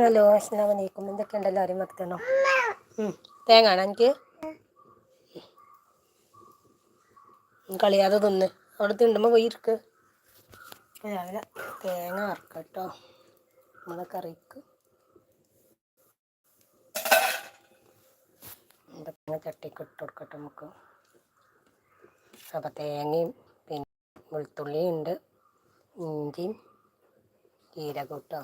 Hello അസ്ലാം വലൈക്കും എന്തൊക്കെയുണ്ട് എല്ലാവരും മറക്കണോ തേങ്ങ ആണോ എനിക്ക്. കളിയാതെ തിന്ന്. അവിടെ തിണ്ടുമ്പോൾ പോയി ഇരിക്ക്. രാവിലെ തേങ്ങ വറക്കട്ടോ നമ്മളെ കറിക്ക്. തേങ്ങ ചട്ടിക്ക് ഇട്ട് കൊടുക്കട്ടെ നമുക്ക്. അപ്പൊ തേങ്ങയും പിന്നെ വെളുത്തുള്ളിയും ഉണ്ട്. ഇഞ്ചിയും ജീരകം കേട്ടോ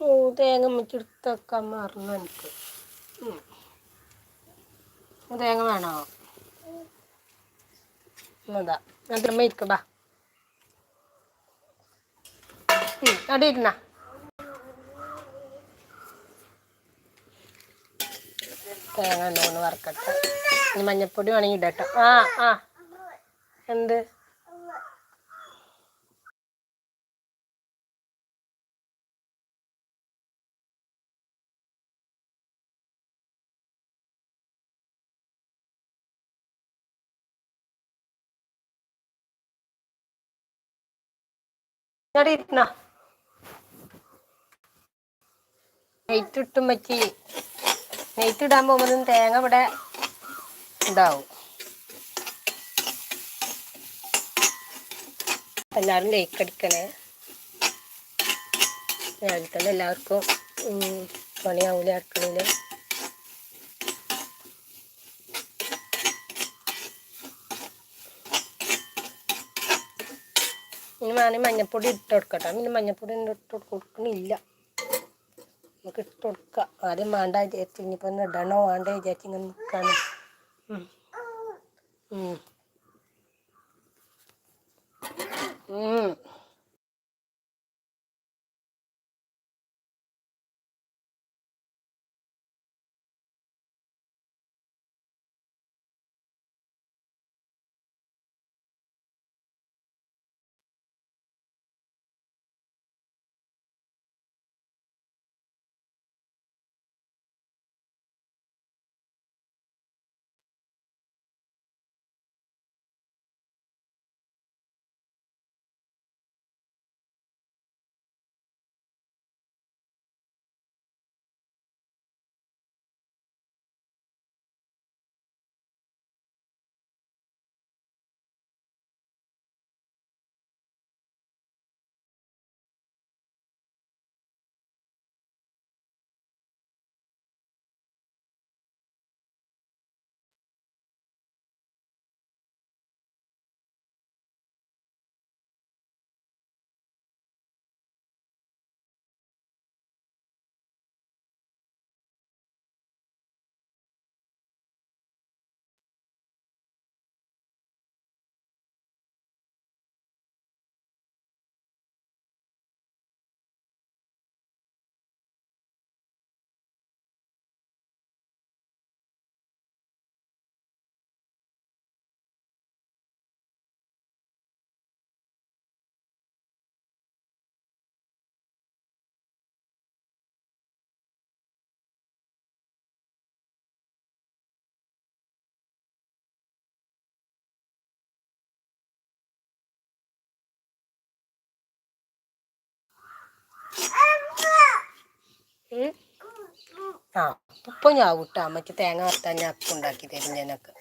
ഓ തേങ്ങ മിച്ചെടുത്തൊക്കെ മറന്നു എനിക്ക്. തേങ്ങ വേണോ? എന്നതാ ഞാൻ തിരുമ്മ ഇരിക്ക ബാ. അവിടെ ഇരുന്ന തേങ്ങ ഒന്ന് വറക്കട്ടെ മഞ്ഞപ്പൊടി വേണമെങ്കിൽ ഇടട്ടോ. ആ ആ. എന്ത്? ഇരുന്ന? പറ്റി. നെയ്റ്റ് ഇടാൻ പോകുമ്പോഴും തേങ്ങ ഇവിടെ ഉണ്ടാവും എല്ലാവരും ലൈക്ക് അടിക്കണേ. രാവിലെ എല്ലാവർക്കും പണിയാവൂല അടുക്കളയിൽ ഇനി വേണമെങ്കിൽ മഞ്ഞപ്പൊടി ഇട്ട് കൊടുക്കട്ടെ. പിന്നെ മഞ്ഞപ്പൊടി ഇട്ട് കൊടുക്കണില്ല. നമുക്ക് ഇട്ട് കൊടുക്കാം. ആദ്യം വേണ്ട വിചാരിച്ചു ഇനിയിപ്പോൾ ഒന്ന് ഇടണോ വേണ്ട വിചാരിച്ചു ഇങ്ങനെ നിൽക്കാണ് ആ ഉപ്പ ഞാൻ വിട്ടാ അമ്മയ്ക്ക് തേങ്ങ വറുത്താൻ ഞാൻ അപ്പം ഉണ്ടാക്കി തരും ഞാനൊക്കെ.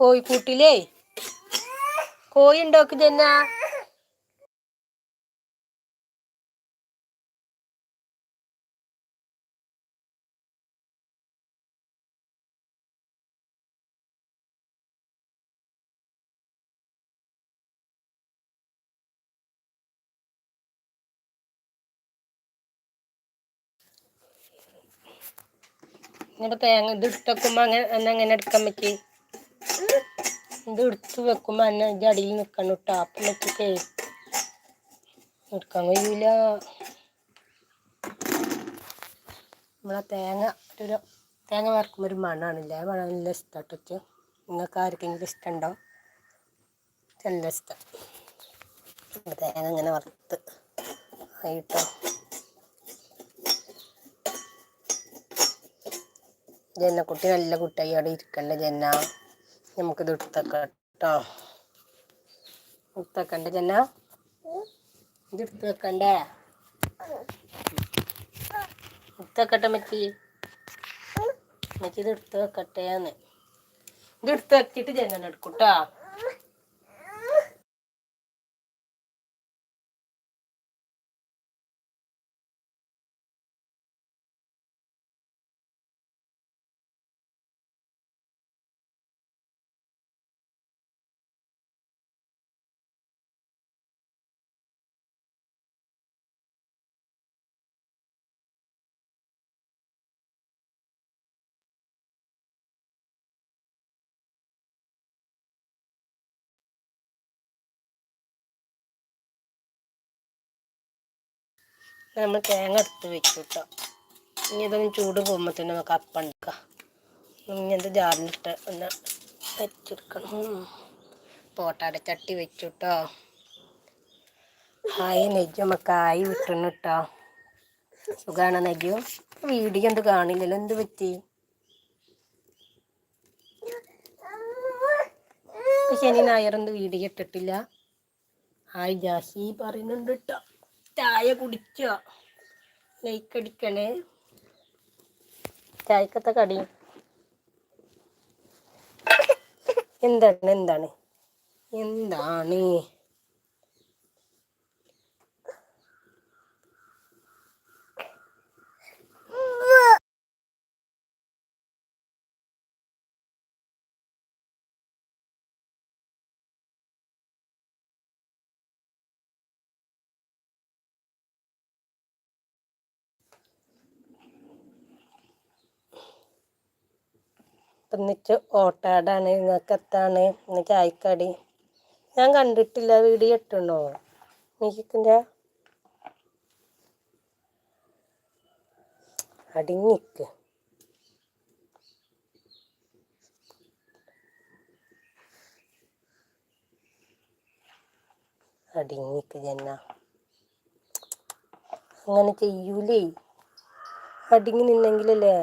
കോഴിക്കൂട്ടിലേ? കോഴി ഉണ്ടോക്ക് ജന്ന? ഇനിയിപ്പോൾ തേങ്ങ ഇത് എടുത്ത് വെക്കുമ്പോൾ അങ്ങനെ അന്ന് എടുക്കാൻ പറ്റി. ഇത് എടുത്ത് വെക്കുമ്പോൾ അന്നെ ഇത് അടിയിൽ നിൽക്കണം കേട്ടോ. അപ്പം വെച്ചിട്ടേ എടുക്കാൻ കഴിയൂല. നമ്മളെ തേങ്ങ ഒരു തേങ്ങ വറക്കുമ്പോൾ ഒരു മണമാണില്ലേ ആ മണം നല്ല ഇഷ്ടമാട്ടോ നിങ്ങൾക്ക് ആർക്കെങ്കിലും ഇഷ്ടമുണ്ടോ നല്ല ഇഷ്ടം. തേങ്ങ ഇങ്ങനെ വറുത്ത് ആയിട്ടോ. ജന്നക്കുട്ടി നല്ല കുട്ടിയായി അവിടെ ഇരിക്കണ്ട ജന്ന? നമുക്കിത് എടുത്തേക്കാം കേട്ടോ എടുത്തേക്കണ്ട ജന്ന? ഇത് എടുത്ത് വെക്കണ്ടേ? എടുത്ത് വെക്കട്ടെ മച്ചി മച്ചി ഇത് എടുത്ത് വെക്കട്ടെ ഇത് എടുത്ത് വെച്ചിട്ട് ജന എടുക്കൂട്ടാ നമ്മൾ തേങ്ങ എടുത്ത് വെച്ചു കേട്ടോ ഇനി ഇതൊന്ന് ചൂട് പോകുമ്പോൾ തന്നെ നമുക്ക് അപ്പം എടുക്കാം. ഇനി എന്ത് ജാറിലിട്ട് ഒന്ന് വെച്ചെടുക്കണം പോട്ടാടെ ചട്ടി വെച്ചു കേട്ടോ ഹായ് നെജ്ജു നമുക്ക് ആയി വിട്ടണം കേട്ടോ സുഖമാണ് നെജ്ജു വീഡിയോ എന്ത് കാണില്ലല്ലോ എന്ത് പറ്റി? ശനി നായർ എന്ത് വീഡിയോ ഇട്ടിട്ടില്ല. ആയി ജാസി പറയുന്നുണ്ട് കേട്ടോ ചായ കുടിച്ചോ? ലൈക്ക് അടിക്കണേ. ചായക്കത്തെ കടി? എന്താണ് എന്താണ്? എന്താണ്? ഒന്നിച്ച് ഓട്ടാടാണ് നിങ്ങൾക്ക് എത്താണ് ഇന്ന് ചായക്കടി. ഞാൻ കണ്ടിട്ടില്ല വീഡിയോ ഇട്ടുണ്ടോ നീക്കിന്റെ അടിങ്ങിക്ക് അടിങ്ങിക്ക് ജന്ന. അങ്ങനെ ചെയ്യൂലേ? അടിങ്ങി നിന്നെങ്കിലല്ലേ?